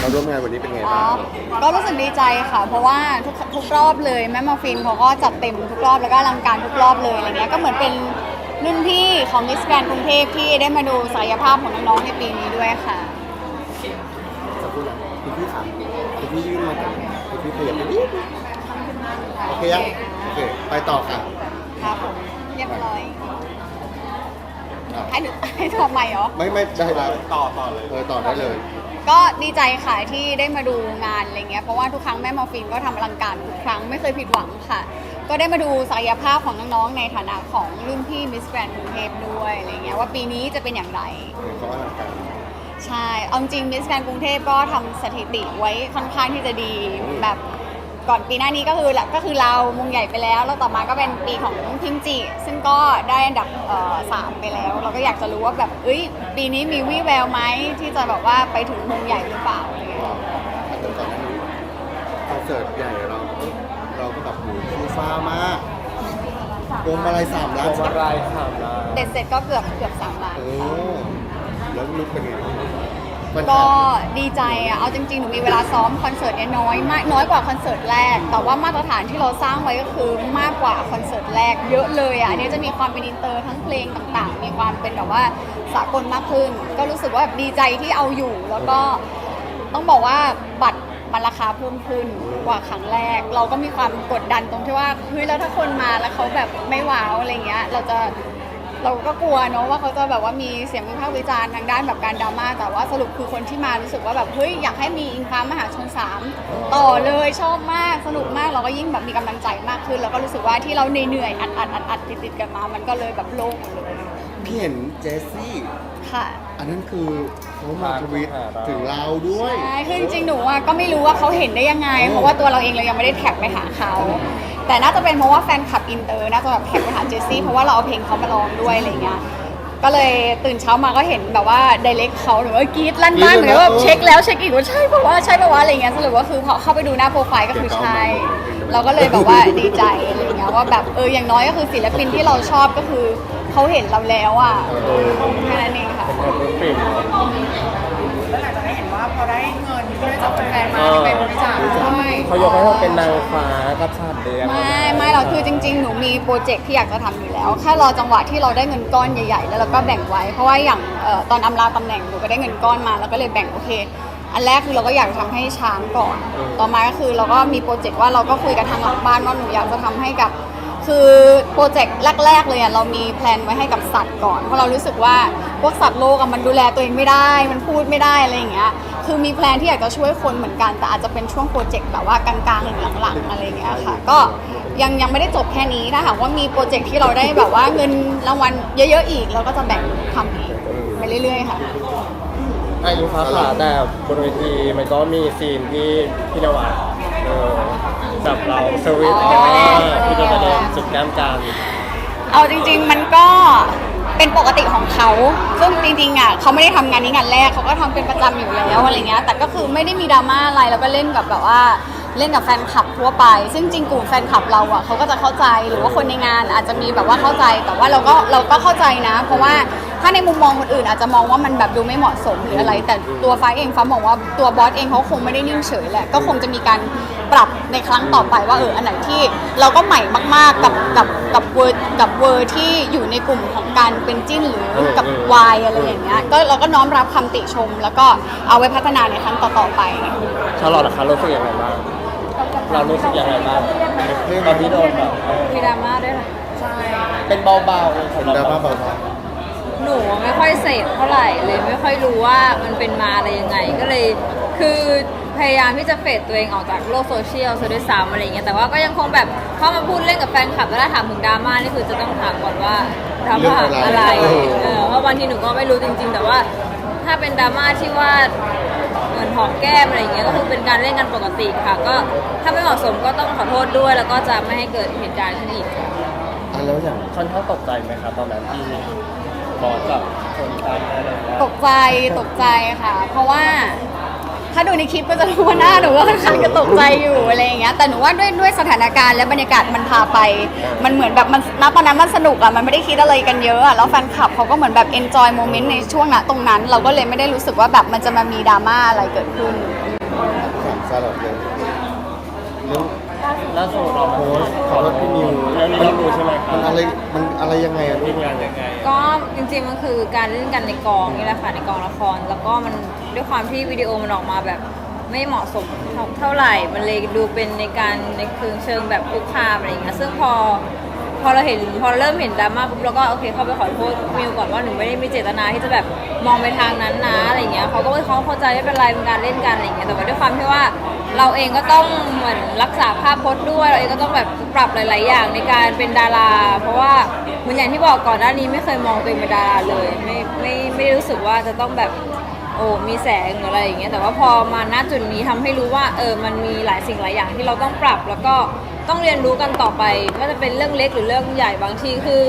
เราร่วมงานวันนี้เป็นไงอ๋อบ้างก็รู้สึกดีใจค่ะ เพราะว่าทุกทุกรอบเลยแม่มาฟินเขาก็จัดเต็มทุกรอบแล้วก็อลังการทุกรอบเลยอะไรเงี้ยก็เหมือนเป็นรุ่นพี่ของมิสแกรนกรุงเทพที่ได้มาดูศักยภาพของน้องๆในปีนี้ด้วยค่ะ สักครู่นะคุณพี่ถามคุณพี่ยื่นมากันคุณพี่ขยับไปนิดนึงโอเคยังโอเคไปต่อค่ะครับผมเรียบร้อยอะให้หนูให้ทำไมเหรอไม่ไม่ได้ได้ต่อต่อเลยเออต่อได้เลย ก็ดีใจค่ะที่ได้มาดูงานอะไรเงี้ยเพราะว่าทุกครั้งแม่มอร์ฟินก็ทำอลังการทุกครั้งไม่เคยผิดหวังค่ะ ก็ได้มาดูศักยภาพของน้องๆในฐานะของรุ่นพี่มิสแกรนกรุงเทพด้วยอะไรเงี้ยว่าปีนี้จะเป็นอย่างไร เขาอลังการใช่ เอาจริงมิสแกรนกรุงเทพก็ทำสถิติไว้ค่อนข้างที่จะดีแบบ ก่อนปีหน้านี้ก็คือก็คือเรามุงใหญ่ไปแล้ว แล้วต่อมาก็เป็นปีของพิมจิ ซึ่งก็ได้อันดับเอ่อสามไปแล้ว เราก็อยากจะรู้ว่าแบบเอ้ยปีนี้มีวี่แววไหมที่จะแบบว่าไปถึงมุงใหญ่หรือเปล่าอะไรเงี้ยอันก่อนหน้านี้คอนเสิร์ตใหญ่เราเราก็แบบโหูฟูฟ้ามากพวงมาลัยสามล้านพวงมาลัยสามล้านเด็ดเสร็จก็เกือบเกือบสามล้านโอ้แล้วลุกเป็นไง มันก็ดีใจอะเอาจริงๆ หนูมีเวลาซ้อมคอนเสิร์ตเนี่ยน้อยมากน้อยกว่าคอนเสิร์ตแรก แต่ว่ามาตรฐานที่เราสร้างไว้ก็คือมากกว่าคอนเสิร์ตแรกเยอะเลยอะอันนี้จะมีความเป็นอินเตอร์ทั้งเพลงต่างๆ มีความเป็นแบบว่าสากลมากขึ้น ก็รู้สึกว่าแบบดีใจที่เอาอยู่ แล้วก็ต้องบอกว่าบัตรมันราคาเพิ่มขึ้นกว่าครั้งแรก เราก็มีความกดดันตรงที่ว่าเฮ้ยแล้วถ้าคนมาแล้วเขาแบบไม่ว้าวอะไรเงี้ย เราจะ เราก็กลัวเนอะว่าเขาจะแบบว่ามีเสียงวิพากษ์วิจารณ์ทางด้านแบบการดราม่าแต่ว่าสรุปคือคนที่มารู้สึกว่าแบบเฮ้ยอยากให้มีอิงฟ้ามหาชนสามต่อเลยชอบมากสนุกมากเราก็ยิ่งแบบมีกำลังใจมากขึ้น แล้วก็รู้สึกว่าที่เราเหนื่อยๆอัดอัดอัดอัดติดติดๆกันมา มันก็เลยแบบโล่งหมดเลยพี่เห็นเจสซี่ ค่ะ อันนั้นคือเขามาทวิตถึงเราด้วยใช่คือจริงๆหนูอะก็ไม่รู้ว่าเขาเห็นได้ยังไง เพราะว่าตัวเราเองเรายังไม่ได้แท็กไปหาเขา แต่น่าจะเป็นเพราะว่าแฟนคลับอินเตอร์น่าจะแบบแท็กไปหาเจสซี่เพราะว่าเราเอาเพลงเขามาร้องด้วยอะไรเงี้ยก็เลยตื่นเช้ามาก็เห็นแบบว่าไดเ c กเขาหรือว่ากรีดลั่นบ้านเหมือนว่าเช็คแล้วเช็คอีกว่าใช่ปะวะใช่ปะวะอะไรเงี้ยสรุปว่าคือพอเข้าไปดูหน้าโปรไฟล์ก็คือใช่ เราก็เลยแบบว่าดีใจอะไรเงี้ยว่าแบบเอออย่างน้อยก็คือศิลปินที่เราชอบก็คือเขาเห็นเราแล้วอะแค่นั้นเองค่ะ ได้จากแฟนๆมาเออเป็นบริจาคด้วยเขายกให้เราเป็นนางฟ้ากับชาติเดียงไม่ไม่เราคือจริง ๆ หนูมีโปรเจกต์ที่อยากจะทำอยู่แล้วแค่รอจังหวะที่เราได้เงินก้อนใหญ่ๆ แล้วเราก็แบ่งไว้ เพราะว่าอย่างเอ่อตอนอำลาตำแหน่งหนูก็ได้เงินก้อนมาแล้วก็เลยแบ่งโอเค อันแรกคือเราก็อยากทำให้ช้างก่อน ต่อมาก็คือเราก็มีโปรเจกต์ว่าเราก็คุยกับทางหลังบ้านว่าหนูอยากจะทำให้กับ คือโปรเจกต์แรก ๆ เลยอะเรามีแพลนไว้ให้กับสัตว์ก่อน เพราะเรารู้สึกว่าพวกสัตว์โลกอะมันดูแลตัวเองไม่ได้ มันพูดไม่ได้อะไรอย่างเงี้ย คือมีแพลนที่อยากจะช่วยคนเหมือนกัน แต่อาจจะเป็นช่วงโปรเจกต์แบบว่ากลางๆหรือหลังๆอะไรอย่างเงี้ยค่ะ ก็ยังยังไม่ได้จบแค่นี้ถ้าหากว่ามีโปรเจกต์ที่เราได้แบบว่าเงินรางวัลเยอะๆอีกเราก็จะแบ่งทำอีกไปเรื่อยๆค่ะไอ้อิงฟ้าขาแต่บนเวทีมันก็มีซีนที่พี่นวัดเออจับเราสวิตช์อ๋อ ที่เป็นประเด็นจุดแก้มกันเอาจริง ๆ มันก็ เป็นปกติของเขา ซึ่งจริงๆอะเขาไม่ได้ทำงานนี้งานแรกเขาก็ทำเป็นประจำอยู่แล้วอะไรเงี้ย แต่ก็คือไม่ได้มีดราม่าอะไรแล้วก็เล่นกับแบบว่าเล่นกับแฟนคลับทั่วไป ซึ่งจริงกลุ่มแฟนคลับเราอะเขาก็จะเข้าใจหรือว่าคนในงานอาจจะมีแบบว่าเข้าใจ แต่ว่าเราก็เราก็เข้าใจนะ เพราะว่า ถ้าในมุมมองคนอื่นอาจจะมองว่ามันแบบดูไม่เหมาะสมหรืออะไร แต่ตัวฟ้าเองฟ้ามองว่าตัวบอสเองเขาคงไม่ได้นิ่งเฉยแหละก็คงจะมีการปรับในครั้งต่อไปว่าเอออันไหนที่เราก็ใหม่มากๆกับกับกับเวอร์กับเวอร์ที่อยู่ในกลุ่มของการเป็นจิ้นหรือกับวายอะไรอย่างเงี้ยก็เราก็น้อมรับคำติชม แล้วก็เอาไว้พัฒนาในครั้งต่อๆไปชาลอตนะคะรู้สึกยังไงบ้างเรารู้สึกยังไงบ้างตอนที่โดนแบบเออมีดราม่าด้วยค่ะใช่เป็นเบาๆสำหรับดราม่าเบา หนูไม่ค่อยเสพเท่าไหร่เลยไม่ค่อยรู้ว่ามันเป็นมาอะไรยังไง ก็เลยคือพยายามที่จะเฟดตัวเองออกจากโลกโซเชียลซะด้วยซ้ำอะไรอย่างเงี้ยแต่ว่าก็ยังคงแบบเข้ามาพูดเล่นกับแฟนคลับแล้วถ้าถามถึงดราม่านี่คือจะต้องถามก่อนว่าดราม่าอะไรเออเพราะบางทีหนูก็ไม่รู้จริง ๆ แต่ว่าถ้าเป็นดราม่าที่ว่าเหมือนหอมแก้มอะไรอย่างเงี้ยก็คือเป็นการเล่นกันปกติค่ะ ก็ถ้าไม่เหมาะสมก็ต้องขอโทษด้วย แล้วก็จะไม่ให้เกิดเหตุการณ์ขึ้นอีกค่ะๆอะแล้วอย่างค่อนข้างตกใจไหมครับตอนนั้นที่ บอสกับคนตามอะไรอย่างเงี้ยตกใจตกใจค่ะ เพราะว่าทถ้าดูในคลิปก็จะรู้ว่าหน้าหนูก็ค่อนข้างจะตกใจอยู่อะไรอย่างเงี้ยแต่หนูว่าด้วยด้วยสถานการณ์และบรรยากาศมันพาไป มันเหมือนแบบมันณตอนนั้นมันสนุกอะมันไม่ได้คิดอะไรกันเยอะอะแล้วแฟนคลับเขาก็เหมือนแบบ enjoy moment ในช่วงนั้นตรงนั้น เราก็เลยไม่ได้รู้สึกว่าแบบมันจะมามีดราม่าอะไรเกิดขึ้นถามซาลอดเลยเรื่อง ล่าสุดเราโพสต์ขอโทษพี่นิวเรื่องนี้เราดูใช่ไหมครับมันอะไรมันอะไรยังไงอะลูทีกมงานยังไงก็จริงๆมันคือการเล่นกันในกองนี่แหละค่ะในกองละคร แล้วก็มันด้วยความที่วิดีโอมันออกมาแบบไม่เหมาะสมเท่าเท่าไหร่ มันเลยดูเป็นในการในเชิงเชิงแบบคุกคามอะไรอย่างเงี้ยซึ่งพอพอเราเห็นพอเริ่มเห็นดราม่าปุ๊บเราก็โอเคเข้าไปขอโทษมิวก่อนว่าหนูไม่ได้มีเจตนาที่จะแบบมองไปทางนั้นนะอะไรอย่างเงี้ยเขาก็เขาเข้าใจไม่เป็นไรเป็นการเล่นกันอะไรอย่างเงี้ยแต่ว่าด้วยความที่ว่า เราเองก็ต้องเหมือนรักษาภาพพจน์ด้วย เราเองก็ต้องแบบปรับหลาย ๆ อย่างในการเป็นดารา เพราะว่าเหมือนอย่างที่บอกก่อนหน้านี้ไม่เคยมองตัวเองเป็นดาราเลย ไม่ไม่ไม่ได้รู้สึกว่าจะต้องแบบโอ้มีแสงหรืออะไรอย่างเงี้ยแต่ว่าพอมาณจุดนี้ทำให้รู้ว่าเออมันมีหลายสิ่งหลายอย่างที่เราต้องปรับ แล้วก็ต้องเรียนรู้กันต่อไปไม่ว่าจะเป็นเรื่องเล็กหรือเรื่องใหญ่บางทีคือ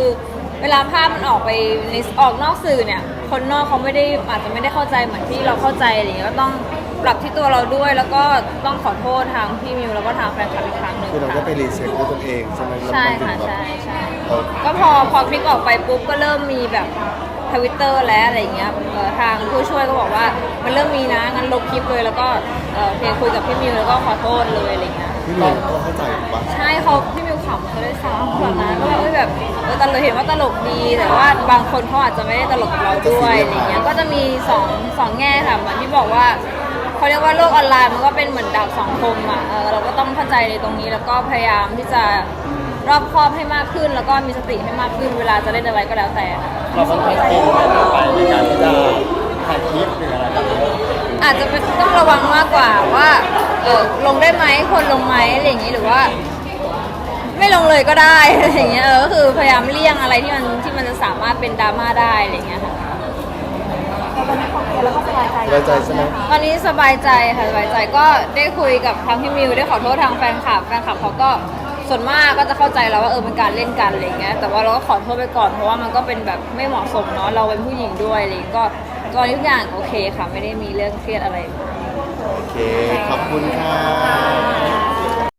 เวลาภาพมันออกไปในออกนอกสื่อเนี่ย คนนอกเขาไม่ได้อาจจะไม่ได้เข้าใจเหมือนที่เราเข้าใจอะไรอย่างเงี้ยก็ต้อง ปรับที่ตัวเราด้วย แล้วก็ต้องขอโทษทางพี่มิวแล้วก็ทางแฟนคลับอีกครั้งหนึ่งคือเราค่ะก็ไปรีเซ็ตด้วยตัวเองใช่ไหมแล้วใช่มันถึงค่ะแบบใช่ใช่ เออก็พอพอคลิปออกไปปุ๊บก็เริ่มมีแบบทวิตเตอร์และอะไรอย่างเงี้ยเอ่อทางผู้ช่วยก็บอกว่ามันเริ่มมีนะงั้นลบคลิปเลยแล้วก็เอ่อเพลงคุยกับพี่มิวแล้วก็ขอโทษเลยอะไรเงี้ยพี่มิวก็เข้าใจถูกปะ ใช่เขาพี่มิวขำเขาได้ซ้ำแบบนั้นก็แบบเอ้ยแบบเออตลกเห็นว่าตลกดีแต่ว่าบางคนเขาอาจจะไม่ได้ตลกกับเราด้วยอะไรเงี้ยก็จะมีสองสองแง่ค่ะเหมือนที่บอกว่า เขาเรียกว่าโลกออนไลน์มันก็เป็นเหมือนดาบสองคมอะเออเราก็ต้องเข้าใจในตรงนี้แล้วก็พยายามที่จะรอบคอบให้มากขึ้น แล้วก็มีสติให้มากขึ้นเวลาจะเล่นอะไรก็แล้วแต่ค่ะ เราต้องให้ทีมงานไปในการที่จะถ่ายคลิปหรืออะไรแบบนี้อาจจะเป็นต้องระวังมากกว่าว่า เออลงได้ไหมคนลงไหมอะไรอย่างนี้หรือว่า ไม่ลงเลยก็ได้ อะไรอย่างเงี้ยเออก็คือพยายามเลี่ยงอะไรที่มันที่มันจะสามารถเป็นดราม่าได้อะไรอย่างเงี้ยค่ะ สบายใจใช่ไหม ตอนนี้สบายใจค่ะสบายใจก็ได้คุยกับทางพี่มิวได้ขอโทษทางแฟนคลับแฟนคลับเขาก็ส่วนมากก็จะเข้าใจแล้วว่าเออเป็นการเล่นกันอะไรอย่างเงี้ยแต่ว่าเราก็ขอโทษไปก่อนเพราะว่ามันก็เป็นแบบไม่เหมาะสมเนาะเราเป็นผู้หญิงด้วยอะไรอย่างเงี้ยก็ตอนนี้ทุกอย่างโอเคค่ะไม่ได้มีเรื่องเครียดอะไร โอเค ขอบคุณค่ะ